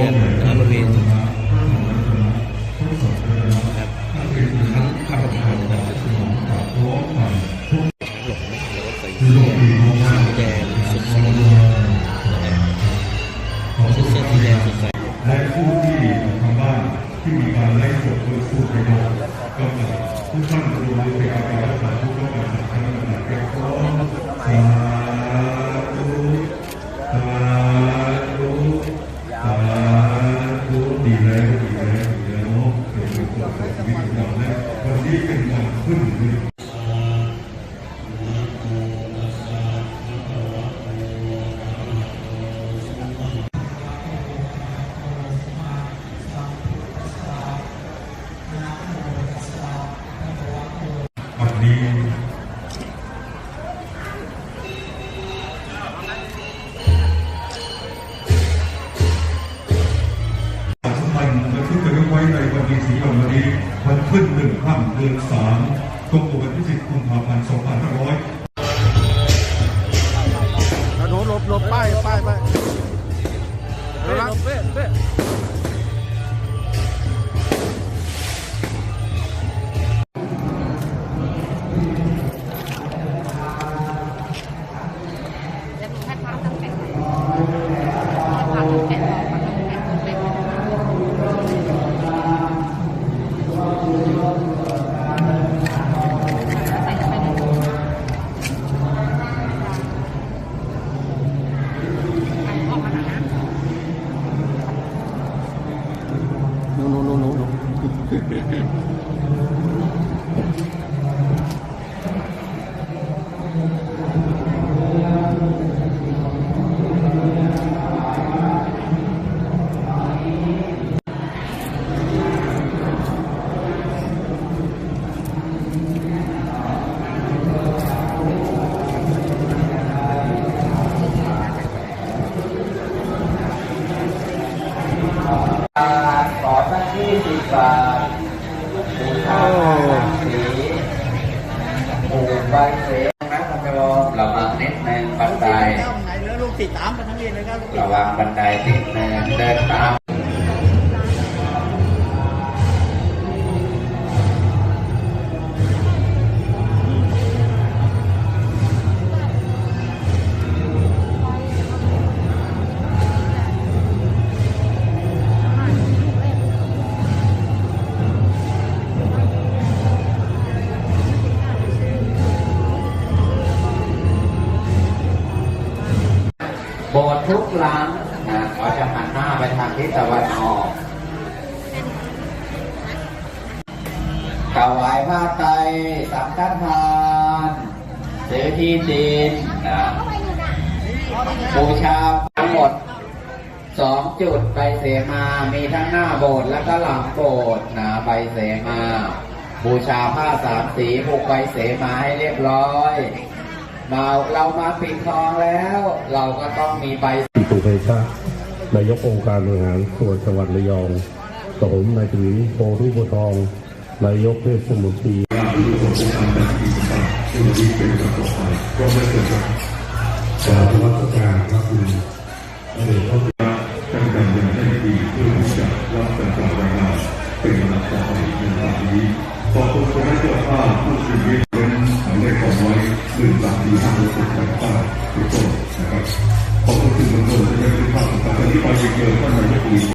เรียนนะครับบริเวณครับทั้งพระประธานนะครับหลงนะครับแล้วก็ใส่เสื้อสีแดงสดใสนะครับเสื้อสีแดงสดใสและผู้ที่ทางบ้านที่มีการไล่สดโดยผู้ประโยชน์ก็จะทุกท่านรวมในการรักษาทุก ธุดี เดือนสอนทุกวันที่10กุมภาพันธ์2500 ขอสักยี่สิบบาท ระวังนิดนึงบันไดไหนแล้วลูกติดตามไปทั้งเรียนเลยครับลูกระวังบันไดนิดนึงเดินตาม โบทุกหลังนะเขาจะหันหน้าไปทางทิศตะวันออกถวายผ้าไตรสังฆทานซื้อที่ดินนะบูชาทั้งหมดสองจุดใบเสมา มีทั้งหน้าโบสถ์และก็หลังโบสถ์นะใบเสมา บูชาผ้าสามสีผูกใบเสมาให้เรียบร้อย มาเรามาปิดทองแล้ว เราก็ต้องมีใบปิตุเทชะนายกองค์การบริหารส่วนจังหวัดระยองกับผมนายทวีโพธุโพทองนายกเทศมนตรีสาธุวัฒการพระคุณเออพระคุณตั้งแต่ยังได้ดีเพื่อที่จะรับการกล่าวรายงานเป็นลำดับต่อไปในวันนี้ขอบคุณคณะเจ้าภาพผู้ชีวิ หนึ่งสามสี่ห้าหกเจ็ดแปดเก้าทุกคนนะครับขอบคุณทุกคนที่ได้รับภาพต่างๆที่ไปเจอท่านนาย